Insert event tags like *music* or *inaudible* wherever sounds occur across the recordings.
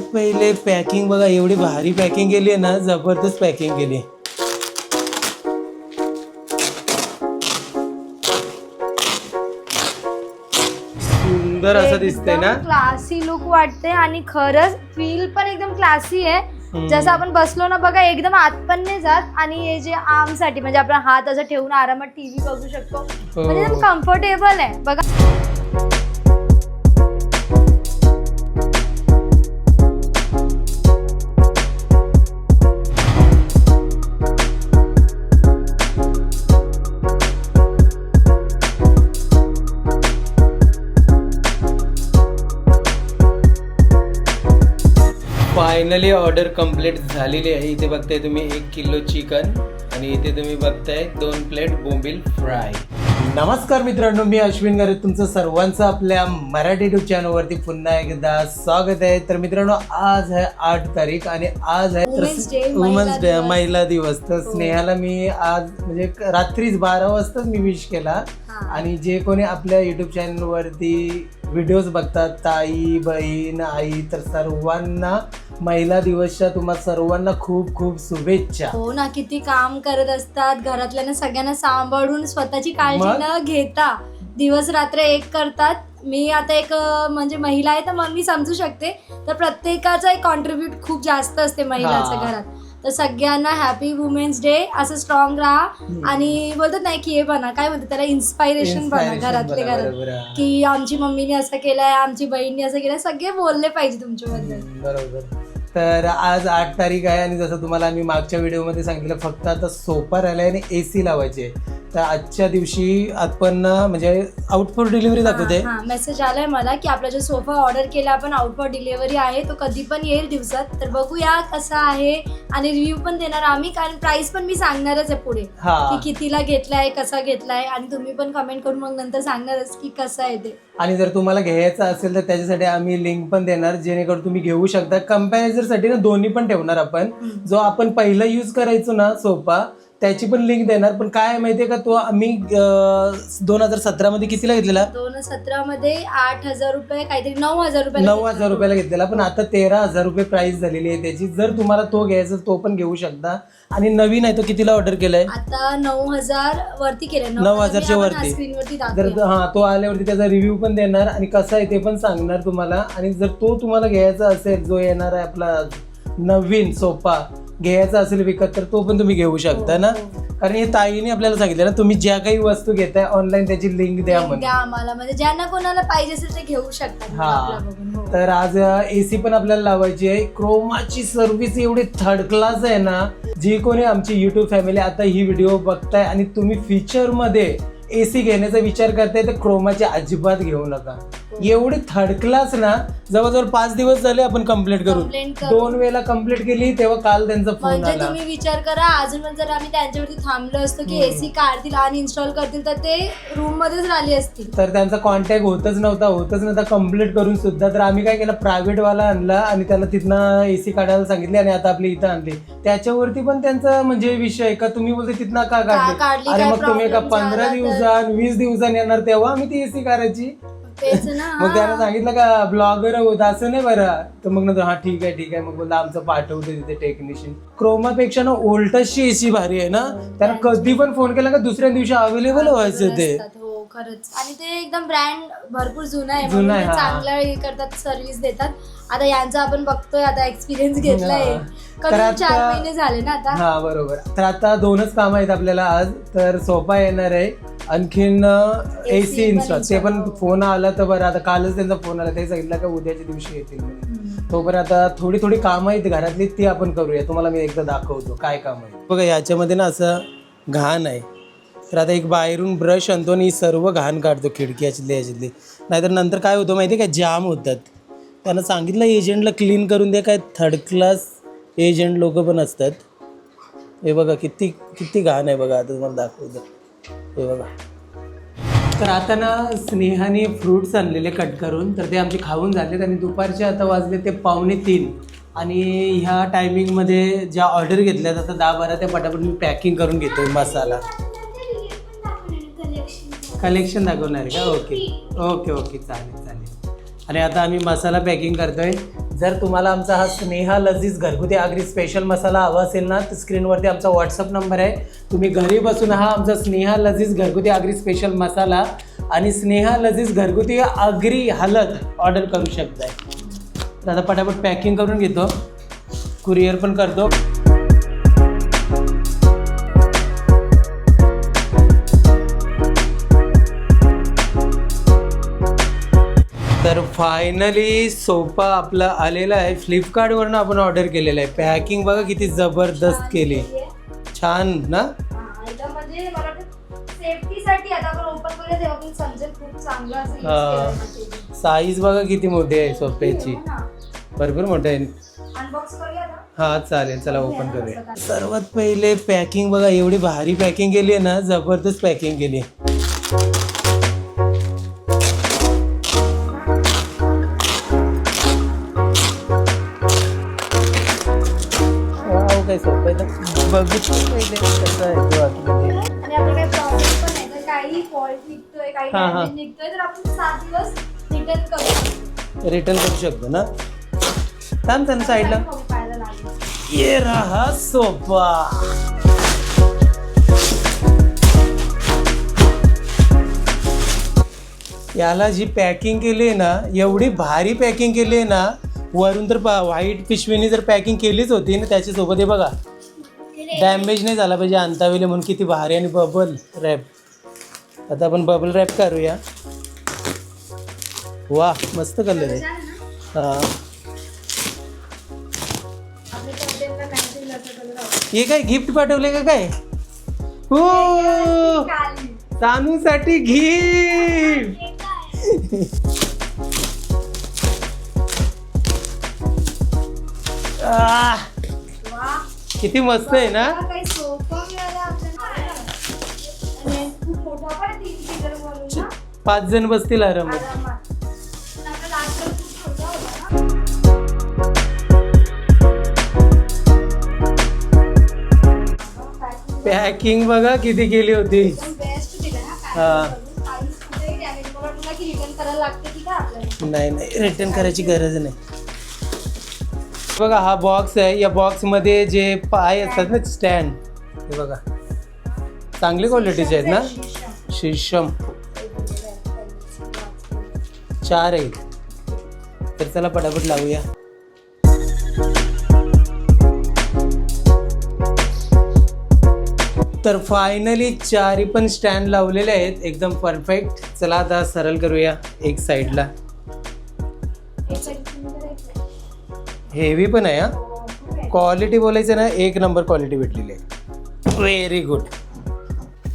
सगळ्यात पहिले पॅकिंग बघा एवढी भारी पॅकिंग केली आहे ना जबरदस्त पॅकिंग केली सुंदर असं दिसतंय ना? क्लासी लुक वाटते आणि खरंच फील पण एकदम क्लासी आहे. जसं आपण बसलो ना बघा एकदम आत पण नाही जात आणि हे जे आर्मसाठी म्हणजे आपला हात असं ठेवून आरामात टीव्ही बघू शकतो. हो. म्हणजे एकदम कम्फर्टेबल आहे. बघा. फायनली ऑर्डर कंप्लीट झालेली आहे इथे बघताय तुम्ही एक किलो चिकन आणि इथे तुम्ही बघताय दोन प्लेट बोंबील फ्राय नमस्कार मित्रांनो मी अश्विन गरे तुमचं सर्वांचं आपल्या मराठी युट्यूब चॅनलवरती पुन्हा एकदा स्वागत आहे तर मित्रांनो आज आहे आठ तारीख आणि आज आहे वुमन्स डे दिवस. महिला दिवस तर हो. स्नेहाला मी आज म्हणजे रात्रीच बारा वाजताच मी विश केला. आणि जे कोणी आपल्या युट्यूब चॅनलवरती व्हिडिओज बघतात. ताई बहीण आई तर सर्वांना महिला दिवसच्या तुम्हाला सर्वांना खूप खूप शुभेच्छा. हो ना किती काम करत असतात. घरातल्याना सगळ्यांना सांभाळून स्वतःची काळजी मग? न घेता दिवस रात्र एक करतात. मी आता एक अं, म्हणजे महिला आहे तर मग मी समजू शकते. तर प्रत्येकाचा एक कॉन्ट्रीब्युट खूप जास्त असते महिलाचं हा. घरात. तर सगळ्यांना हॅपी वुमेन्स डे असं स्ट्रॉंग राहा. आणि बोलतात नाही की हे बना. काय म्हणतात त्याला? इन्स्पायरेशन बना घरातले घरात. बरोबर. की आमची मम्मीने असं केलंय आमची बहिणीने असं केलंय. सगळे बोलले पाहिजे तुमच्याबद्दल. बरोबर. तर आज आठ तारीख आहे आणि जसं तुम्हाला आम्ही मागच्या व्हिडिओमध्ये सांगितलं फक्त आता सोफा राहिलाय आणि ए सी लावायचे. तर आजच्या दिवशी आपण म्हणजे आउट फॉर डिलिव्हरी दाखवते. हा मेसेज आलाय मला की आपला जो सोफा ऑर्डर केला आपण आउट फॉर डिलिव्हरी आहे तो कधी पण येईल दिवसात. तर बघूया कसा आहे आणि रिव्ह्यू पण देणार आम्ही कारण प्राइस पण मी सांगणारच आहे पुढे. हा. की कितीला घेतलाय कसा घेतलाय आणि तुम्ही पण कमेंट करून मग नंतर सांगणारच की कसं आहे ते. आणि जर तुम्हाला घ्यायचं असेल तर त्याच्यासाठी आम्ही लिंक पण देणार जेणेकरून तुम्ही घेऊ शकता. कंपॅरिझनसाठी ना दोन्ही पण ठेवणार आपण. जो आपण पहिला यूज करायचो ना सोफा त्याची पण लिंक देणार. पण काय आहे माहितीये का तो आम्ही दोन हजार सतरा मध्ये कितीला घेतलेला? दोन सतरा मध्ये आठ हजार रुपये काहीतरी नऊ हजार रुपये नऊ हजार रुपयाला घेतलेला. पण आता तेरा हजार रुपये प्राइस झालेली आहे त्याची. जर तुम्हाला तो घ्यायचा तो पण घेऊ शकता. आणि नवीन आहे तो कितीला ऑर्डर केलाय? आता नऊ हजार वरती केले नऊ हजारच्या वरती. जर. हा तो आल्यावरती त्याचा रिव्ह्यू पण देणार आणि कसा आहे ते पण सांगणार तुम्हाला. आणि जर तो तुम्हाला घ्यायचा असेल जो येणार आहे आपला नवीन सोफा घ्यायचा असेल विकत तर तो पण तुम्ही घेऊ शकता ना हो, हो. कारण हे ताईने आपल्याला सांगितलं ना तुम्ही ज्या काही वस्तू घेताय ऑनलाईन त्याची लिंक द्या Link म्हणून द्या आम्हाला म्हणजे ज्यांना कोणाला पाहिजे असेल ते घेऊ शकतात हा. बघून, हो. तर आज एसी पण आपल्याला लावायची आहे क्रोमाची सर्व्हिस एवढी थर्ड क्लास आहे ना जी कोणी आमची युट्यूब फॅमिली आता ही व्हिडिओ बघताय आणि तुम्ही फ्युचरमध्ये एसी घेण्याचा विचार करताय तर क्रोमाची अजिबात घेऊ नका एवढी थर्ड क्लास ना जवळजवळ पाच दिवस झाले आपण कंप्लीट करू Complaint करू. दोन वेळेला कंप्लीट केली तेव्हा काल त्यांचा फोन म्हणजे आला. तुम्ही विचार करा अजून पण जर आम्ही त्यांच्यावरती थांबलो असतो की. एसी काढतील आणि इन्स्टॉल करतील तर ते रूम मध्येच राहिले असतील. तर त्यांचा कॉन्टॅक्ट होतच नव्हता होतच नव्हता. कंप्लीट करून सुद्धा तर आम्ही काय केलं प्रायव्हेट वाला आणला आणि त्याला तिथनं एसी काढायला सांगितले आणि आता आपली इथं आणली. त्याच्यावरती पण त्यांचा म्हणजे विषय आहे का? तुम्ही बोलते तिथनं का काढली, काढली? अरे काय मग तुम्ही एका problem पंधरा झाला तर? दिवसां वीस दिवसांनी येणार तेव्हा आम्ही ती एसी काढायची? तेच ना. मग त्यानं. सांगितलं का ब्लॉगर होत असं नाही बरं. तर मग नंतर हा ठीक आहे ठीक आहे. मग बोलला आमचं पाठवते तिथे टेक्निशियन क्रोमापेक्षा ना ओल्टसची एसी भारी आहे ना. त्यानं कधी पण फोन केला का दुसऱ्या दिवशी अवेलेबल व्हायचं ते. असतात, हो खरंच. आणि ते एकदम ब्रँड भरपूर जुना आहे जुना म्हणून आहे, ते हा. चांगलं हे करतात सर्व्हिस देतात. आता यांचा आपण बघतोय आता एक्सपिरियन्स घेतलाय. हा. कमी चार महिने झाले ना आता. हा बरोबर. तर आता दोनच काम आहेत आपल्याला आज. तर सोफा येणार आहे. आणखीन एसी पण इन्स्टॉल ते पण. फोन आला तर बरं. आता कालच त्यांचा फोन आला. ते सांगितलं का उद्याच्या दिवशी येतील. तोपर्यंत आता थोडी थोडी कामं आहेत घरातली ती आपण करूया. तुम्हाला मी एकदा दाखवतो काय काम आहे बघा याच्यामध्ये ना असं घाण आहे. तर आता एक बाहेरून ब्रश आणतो आणि सर्व घाण काढतो खिडकी याच्यातली याच्यातली. नाहीतर नंतर काय होतं माहिती आहे का? जाम होतात. त्यांना सांगितलं एजंटला क्लीन करून दे काय थर्ड क्लास एजंट लोक पण असतात. हे बघा किती किती घाण आहे बघा. आता तुम्हाला दाखवतो. हे बघा. तर आता ना स्नेहाने फ्रुट्स आणलेले कट करून तर ते आमचे खाऊन झालेत आणि दुपारचे आता वाजले ते पावणे तीन. आणि ह्या टायमिंगमध्ये ज्या ऑर्डर घेतल्यात आता दहा बारा त्या पटापट मी पॅकिंग करून घेतोय मसाला. कलेक्शन दाखवणार का? ओके ओके ओके चालेल चालेल. आणि आता आम्ही मसाला पॅकिंग करतोय. जर तुम्हाला आमचा हा स्नेहा लजीज घरगुती आगरी स्पेशल मसाला हवा असेल ना तर स्क्रीनवरती आमचा व्हॉट्सअप नंबर आहे. तुम्ही घरी बसून हा आमचा स्नेहा लजीज घरगुती आगरी स्पेशल मसाला आणि स्नेहा लजीज घरगुती आगरी हालत ऑर्डर करू शकताय. तर आता पटापट पॅकिंग करून घेतो. कुरिअर पण करतो. फायनली सोफा आपला आलेला आहे. फ्लिपकार्टवरनं आपण ऑर्डर केलेला आहे. पॅकिंग बघा किती जबरदस्त केली. छान ना? हा, म्हणजे. साईज बघा किती मोठी आहे सोफ्याची. भरपूर मोठी आहे? हा चालेल. चला ओपन करूया. सर्वात पहिले पॅकिंग बघा. एवढी भारी पॅकिंग केली आहे ना. जबरदस्त पॅकिंग केली बघितलं. पहिले कसं आहे तो आतमध्ये. आणि आपलं काही प्रॉब्लेम पण नाही. तर काही फॉल्ट निघतोय काही हा, हा. damage निघतोय तर आपण सात दिवस रिटर्न करू. रिटर्न करू शकतो ना? थांब त्यांना साईडला काही फायदा लागेल. ये रहा सोफा. याला जी पॅकिंग केली आहे ना एवढी भारी पॅकिंग केली आहे ना वरून तर पहा व्हाईट पिशवीने जर पॅकिंग केलीच होती ना त्याच्यासोबत हे बघा. डॅमेज नाही झाला पाहिजे अंतावेले म्हणून किती भारी आणि बबल रॅप आता आपण बबल रॅप करूया. वा मस्त कलर आहे. हे. काय गिफ्ट पाठवले का काय? हो. सानूसाठी गिफ्ट हे *laughs* किती मस्त आहे ना. पाच जण बसतील आरामात. पॅकिंग बघा किती केली होती. हा. नाही नाही रिटर्न करायची गरज नाही. बघा हा बॉक्स आहे. या बॉक्समध्ये जे पाय असतात ना स्टँड हे बघा. चांगली क्वालिटीचे आहेत ना? शिशम. शीशम चार आहेत. तर चला पटापट लावूया. तर फायनली चारी पण स्टँड लावलेले आहेत. एकदम परफेक्ट चला आता सरळ करूया एक साईडला हेवी पण आहे हा. क्वालिटी बोलायचं ना एक नंबर क्वालिटी भेटलेली आहे. व्हेरी गुड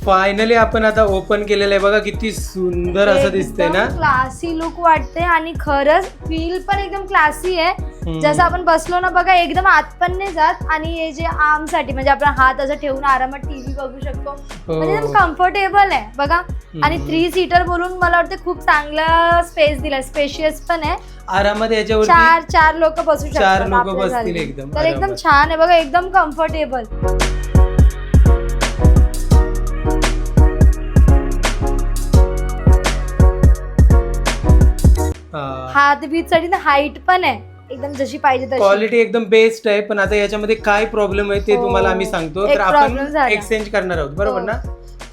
फायनली आपण आता ओपन केलेलं आहे. बघा किती सुंदर असं दिसतंय ना? क्लासी लुक वाटते आणि खरंच फील पण एकदम क्लासी आहे. जसं आपण बसलो ना बघा एकदम आत पण नाही जात. आणि हे जे आर्मसाठी म्हणजे आपण हात असं ठेवून आरामात टीव्ही बघू शकतो. हो. म्हणजे एकदम कम्फर्टेबल आहे बघा. आणि थ्री सीटर बोलून मला वाटतं खूप चांगला स्पेस दिलाय. स्पेशियस पण आहे. आरामात याच्यावरती चार चार लोक बसू शकतात चार लोकं बसतील. एकदम तर एकदम. छान आहे बघा एकदम कम्फर्टेबल हात बीत साठी ना हाईट पण आहे. एकदम जशी पाहिजे तशी. क्वालिटी एकदम बेस्ट आहे पण आता याच्यामध्ये काय प्रॉब्लेम आहे ते हो. तुम्हाला आम्ही सांगतो. एक तर problem आपण झाला. एक्सचेंज करणार आहोत बरोबर हो. ना?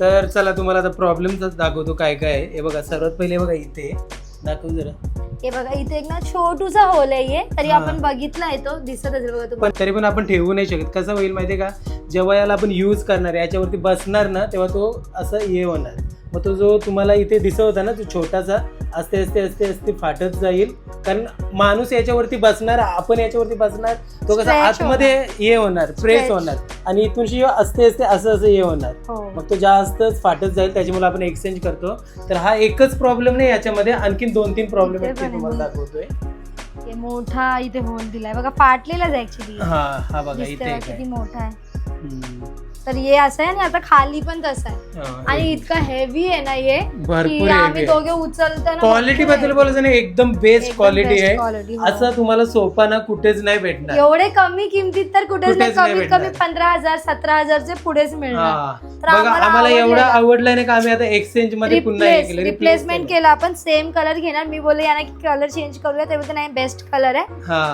तर चला तुम्हाला आता प्रॉब्लेम दाखवतो काय काय आहे. हे बघा सर्वात पहिले बघा इथे. दाखव जरा. हे बघा इथे एक ना छोटूसा होल आहे हे. तरी हा. आपण बघितलंय तो. दिसत असेल बघा पण तुम्हाला तरी पण आपण ठेवू नाही शकत. कसं होईल माहितीये का? जेव्हा याला आपण यूज करणार याच्यावरती बसणार ना तेव्हा तो असं हे होणार. मग तो जो तुम्हाला इथे दिसत होता ना तो छोटासा असते असते असते असते फाटत जाईल. कारण माणूस याच्यावरती बसणार आपण याच्यावरती बसणार तो कसा Stretch आतमध्ये हे होणार प्रेस Stretch. होणार. आणि इथून शिवाय असते असते असं असं हे होणार. हो. मग तो जास्तच फाटत जाईल त्याच्यामुळे आपण एक्सचेंज करतो. तर हा एकच प्रॉब्लेम नाही याच्यामध्ये आणखीन दोन तीन प्रॉब्लेम आहेत इथे ते पण तुम्हाला आहे. दाखवतोय. हे मोठा इथे होल दिलाय. बघा फाटलेलाच ऍक्च्युली हा हा बघा इथे एक किती आहे. मोठा आहे. हम्म. तर हे असं आहे आणि आता खाली पण तसं आहे. आणि इतकं हेवी आहे ना हे की heavy आम्ही. दोघे उचलताना क्वालिटी बद्दल. बोलायचं नाही एकदम बेस्ट क्वालिटी आहे. हो. असं तुम्हाला सोपा ना कुठेच नाही भेटणार. एवढे कमी किमतीत तर कुठेच नाही कमीत कमी. पंधरा हजार सतरा हजारचे पुढेच मिळणार. आम्हाला एवढं. आवडलं नाही का आम्ही आता एक्सचेंजमध्ये पुन्हा रिप्लेसमेंट केलं आपण सेम कलर घेणार. मी बोलले यांना की कलर चेंज करूया. ते बोलते नाही बेस्ट कलर आहे.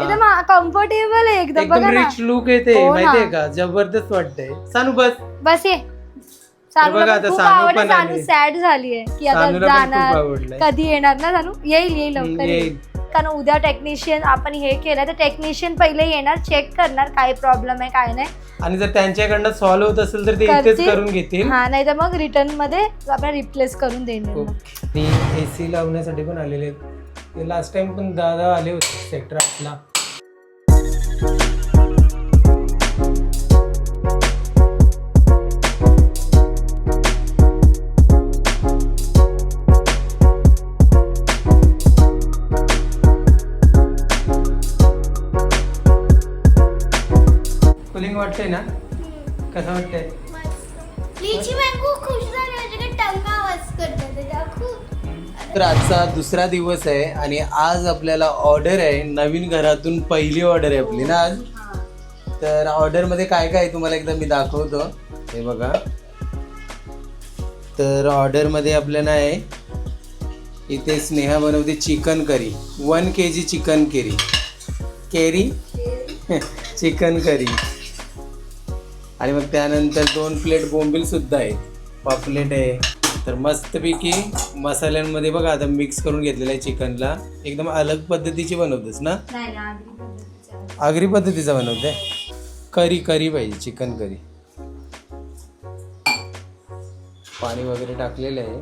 एकदम कम्फर्टेबल आहे एकदम ना. रिच लुक येते हो ना. माहितीये का? जबरदस्त वाटतंय. सानू बस. बस ये. सानूला बघा पण आता खूप सानू आवडलं पण सानू आली. सॅड झालीये की आता सानूला पण खूप जाणार आवडलंय. कधी येणार ना सानू? येईल येईल लवकर येईल. येईल. कारण उद्या टेक्निशियन आपण हे केलं तर टेक्निशियन पहिले येणार चेक करणार काय प्रॉब्लेम आहे काय नाही. आणि जर त्यांच्याकडनं सॉल्व्ह होत असेल तर ते इथेच करतील. करून घेतील. हा नाही तर मग रिटर्नमध्ये आपण रिप्लेस करून देणार. ती एसी लावण्यासाठी पण आलेले लास्ट टाइम पण दादा आले होते सेक्टर आठला तर आजचा दुसरा दिवस आहे आणि आज आपल्याला ऑर्डर आहे. नवीन घरातून पहिली ऑर्डर आहे आपली ना आज? तर ऑर्डरमध्ये काय काय आहे तुम्हाला एकदा मी दाखवतो. हे बघा. तर ऑर्डरमध्ये आपल्याला आहे. इथे स्नेहा बनवते chicken curry. One K G chicken carry. Carry? *laughs* Chicken curry. आणि मग त्यानंतर दोन प्लेट बोंबीलसुद्धा आहे पापलेट आहे. तर मस्तपैकी मसाल्यांमध्ये बघा आता मिक्स करून घेतलेलं आहे चिकनला. एकदम अलग पद्धतीची बनवतेस ना? नाही ना आगरी पद्धतीचं आहे. आगरी पद्धतीचा बनवते? करी करी पाहिजे चिकन करी. पाणी वगैरे टाकलेलं आहे.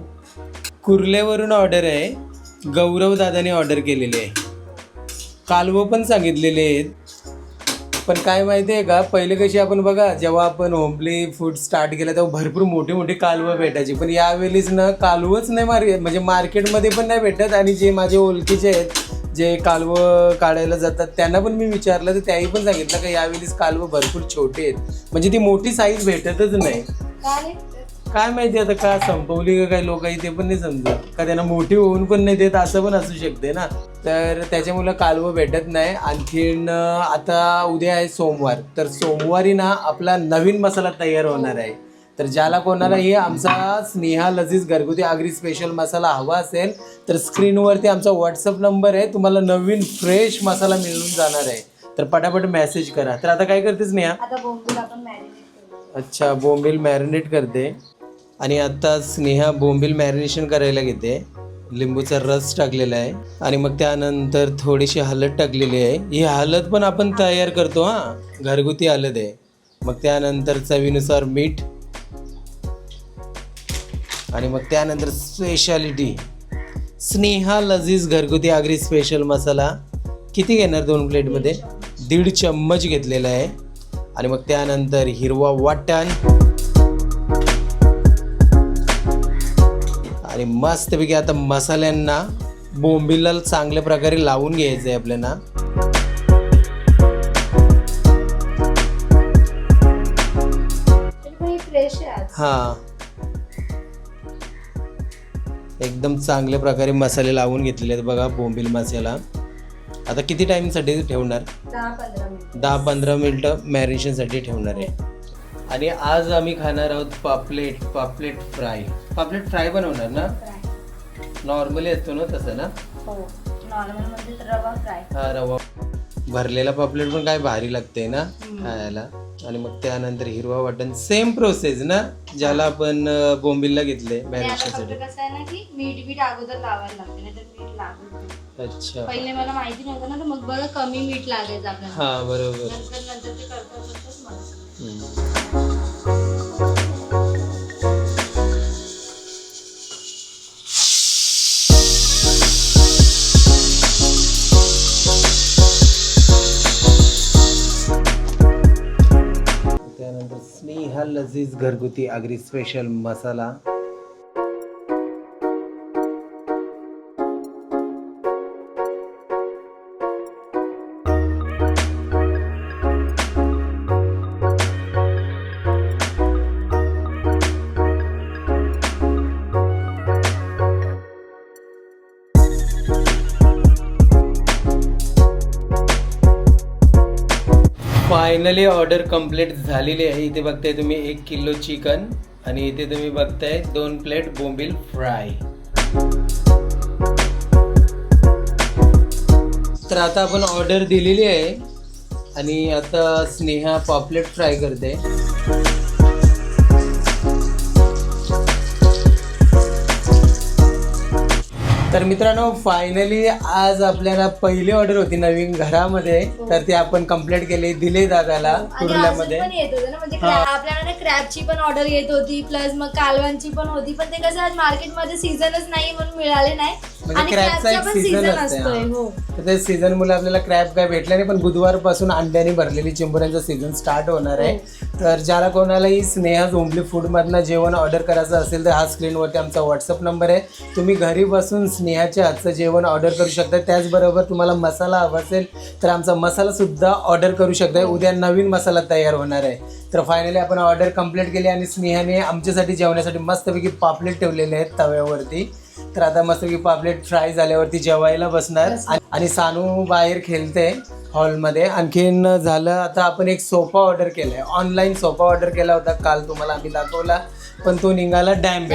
कुर्लेवरून ऑर्डर आहे. गौरव दादाने ऑर्डर केलेली आहे. कालवं पण सांगितलेले आहेत. पण काय माहिती आहे का पहिले कशी आपण बघा जेव्हा आपण होमली फूड स्टार्ट केलं तेव्हा भरपूर मोठे मोठे कालवं भेटायची. पण यावेळीच ना कालवंच नाही मार म्हणजे मार्केटमध्ये पण नाही भेटत आणि जे माझे ओळखीचे आहेत जे कालवं काढायला जातात त्यांना पण मी विचारलं तर त्याही पण सांगितलं का यावेळीस कालवं भरपूर छोटे आहेत. म्हणजे ती मोठी साईज भेटतच नाही. काय माहिती आता का संपवली का काही लोक ते पण नाही समजत. का त्यांना मोठी होऊन पण नाही देत असं पण असू शकते ना. तर त्याच्यामुळे कालवं भेटत नाही. आणखीन आता उद्या आहे सोमवार. तर सोमवारी ना आपला नवीन मसाला तयार होणार आहे. तर ज्याला कोणालाही आमचा स्नेहा लजीज घरगुती आगरी स्पेशल मसाला हवा असेल तर स्क्रीनवरती आमचा व्हॉट्सअप नंबर आहे. तुम्हाला नवीन फ्रेश मसाला मिळून जाणार आहे. तर पटापट मेसेज करा. तर आता काय करतेस नेहा आता बोंबील आपण मॅरिनेट करू. अच्छा बोंबील मॅरिनेट करते. आणि आता स्नेहा बोंबील मॅरिनेशन करायला घेते. लिंबूचा रस टाकलेला आहे. आणि मग त्यानंतर थोडीशी हळद टाकलेली आहे. ही हळद पण आपण तयार करतो हां. घरगुती हळद आहे. मग त्यानंतर चवीनुसार मीठ. आणि मग त्यानंतर स्पेशालिटी स्नेहा लजीज घरगुती आगरी स्पेशल मसाला. किती घेणार दोन प्लेटमध्ये दीड चम्मच घेतलेला आहे. आणि मग त्यानंतर हिरवा वाटण. आणि मस्तपैकी आता मसाल्यांना बोंबिलला चांगल्या प्रकारे लावून घ्यायचं आहे आपल्याला ही हां. एकदम चांगल्या प्रकारे मसाले लावून घेतलेले आहेत बघा बोंबील मसाला. आता किती टाईमसाठी ठेवणार? दहा पंधरा मिनिट दहा पंधरा मिनटं मॅरिनेशनसाठी ठेवणार आहे. आणि आज आम्ही खाणार आहोत पापलेट पापलेट फ्राय. पापलेट फ्राय बनवणार ना? नॉर्मली असतो ना तसं ना? हो रवा फ्राय. हा रवा. भरलेला पापलेट पण काय भारी लागते ना खायला. आणि मग त्यानंतर हिरवा वाटण. सेम प्रोसेस ना ज्याला आपण बोंबिलला घेतले नाही. अच्छा. पहिले मला माहिती नव्हतं ना तर मग बघा कमी मीठ लागायचं आपल्याला. हा बरोबर. लजीज घरगुती आगरी स्पेशल मसाला. फायनली ऑर्डर कंप्लीट झालेली आहे. इथे बघताय तुम्ही एक किलो चिकन आणि इथे तुम्ही बघताय दोन प्लेट बोंबील फ्राय. तर आता आपण ऑर्डर दिलेली आहे आणि आता स्नेहा पॉपलेट फ्राय करते. तर मित्रांनो फायनली आज आपल्याला पहिली ऑर्डर होती नवीन घरामध्ये. तर ती आपण कंप्लीट केली दिले दादाला आणि अजून कुर्ल्यामध्ये. पण येत होतं ना म्हणजे हा. crab- आपल्याला ना क्रॅबची पण ऑर्डर येत होती प्लस मग कालवांची पण होती. पण ते कसं आज मार्केटमध्ये सीझनच नाही म्हणून मिळाले नाही. म्हणजे आणि क्रॅबचा क्रॅबचा एक पण सीझन सीझन असते असतोय हा. हो तर ते सीझन मुळे आपल्याला क्रॅब काय भेटला नाही पण बुधवारपासून अंड्याने भरलेली चिंबोऱ्यांचा सीझन स्टार्ट होणार आहे. तर ज्याला कोणालाही स्नेहा झोंबली फूडमधनं जेवण ऑर्डर करायचं असेल तर हा स्क्रीनवरती आमचा व्हॉट्सअप नंबर आहे. तुम्ही घरी बसून स्नेहाच्या हातचं जेवण ऑर्डर करू शकता त्याचबरोबर तुम्हाला मसाला हवा असेल तर आमचा मसाला सुद्धा ऑर्डर करू शकता उद्या नवीन मसाला तयार होणार आहे. तर फायनली आपण ऑर्डर कंप्लीट केली आणि स्नेहाने आमच्यासाठी जेवण्यासाठी मस्तपैकी पापलेट ठेवलेले आहेत तव्यावरती. तर आता मस्तपैकी पापलेट फ्राय झाल्यावरती जेवायला बसणार. आणि- सानू बाहेर खेळते हॉलमध्ये. आणखीन झालं आता आपण एक सोफा ऑर्डर केला आहे ऑनलाईन सोफा ऑर्डर केला होता काल तुम्हाला आम्ही दाखवला. पण तो निघाला डॅमेज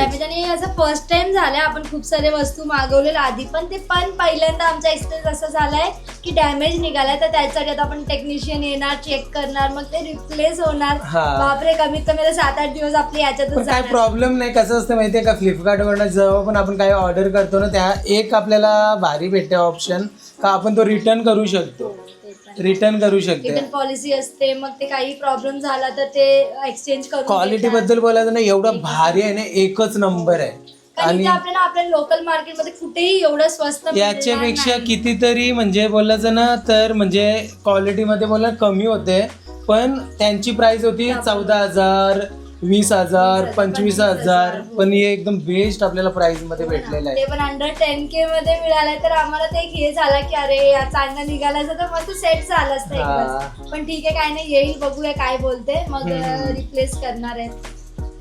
असं फर्स्ट टाइम झालंय आपण खूप सारे वस्तू मागवलेल्या आधी पण ते पण पहिल्यांदा आमचा एक्सपिरियन्स असं झालाय की डॅमेज निघालाय तर त्यासाठी आता आपण टेक्निशियन येणार चेक करणार मग ते रिप्लेस होणार हा. बापरे कमीत कमी आता सात आठ दिवस आपले याच्यातच पण काय जाणार. प्रॉब्लेम नाही कसं असतं माहितीये का फ्लिपकार्टवरनं जेव्हा पण आपण काही ऑर्डर करतो ना त्या एक आपल्याला भारी भेटते ऑप्शन का आपण तो रिटर्न करू शकतो. रिटर्न करू शकते रिटर्न पॉलिसी असते मग ते काही प्रॉब्लेम झाला तर ते एक्सचेंज करून क्वालिटी. बद्दल बोलायचं ना एवढं भारी आहे ना एकच नंबर आहे आणि आपल्याला आपल्या लोकल मार्केटमध्ये कुठेही एवढं स्वस्त याच्यापेक्षा. कितीतरी म्हणजे बोलायचं ना तर म्हणजे क्वालिटीमध्ये बोला कमी होते पण त्यांची प्राइस होती चौदा हजार वीस हजार पंचवीस हजार. पण हे एकदम बेस्ट आपल्याला प्राइसमध्ये भेटलेलं आहे. ते पण अंडर टेन के मध्ये मिळालंय तर आम्हाला ते एक हे झालं की अरे या चांगलं निघालं असतं तर मस्त सेट झालं असतं हा. पण ठीक आहे काय नाही येईल बघूया काय बोलते. मग हम्म. रिप्लेस करणार आहे.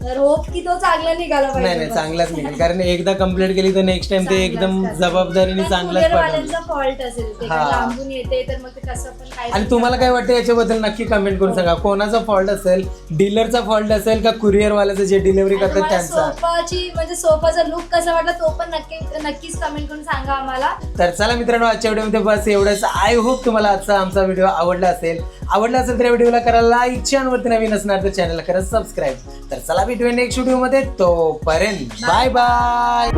तर होप की तो चांगला निघाला नाही नाही. चांगलाच निघेल. कारण एकदा कंप्लीट केली तर नेक्स्ट टाइम ते एकदम. जबाबदारीने चांगलाच फॉल्ट असेल ते हा. लांबून येते तर मग ते कसं पण काय आणि तुम्हाला काय वाटतं याच्याबद्दल नक्की कमेंट करून सांगा. कोणाचा फॉल्ट असेल डीलरचा फॉल्ट असेल का कुरिअर वाल्याचं जे डिलिव्हरी आणि करतात तुम्हाला त्यांचा? सोफाची म्हणजे सोफाचा लुक कसा वाटला तो पण नक्की नक्कीच कमेंट करून सांगा आम्हाला. तर चला मित्रांनो आजच्या व्हिडिओमध्ये बस एवढंच. आय होप तुम्हाला आजचा आमचा व्हिडिओ आवडला असेल. आवडला असेल तर या व्हिडिओला करा लाईक चॅनलवरती नवीन असणार तर चॅनलला करा सबस्क्राईब तर चला भेटूया नेक्स्ट व्हिडिओ व्हिडिओमध्ये तोपर्यंत. Bye bye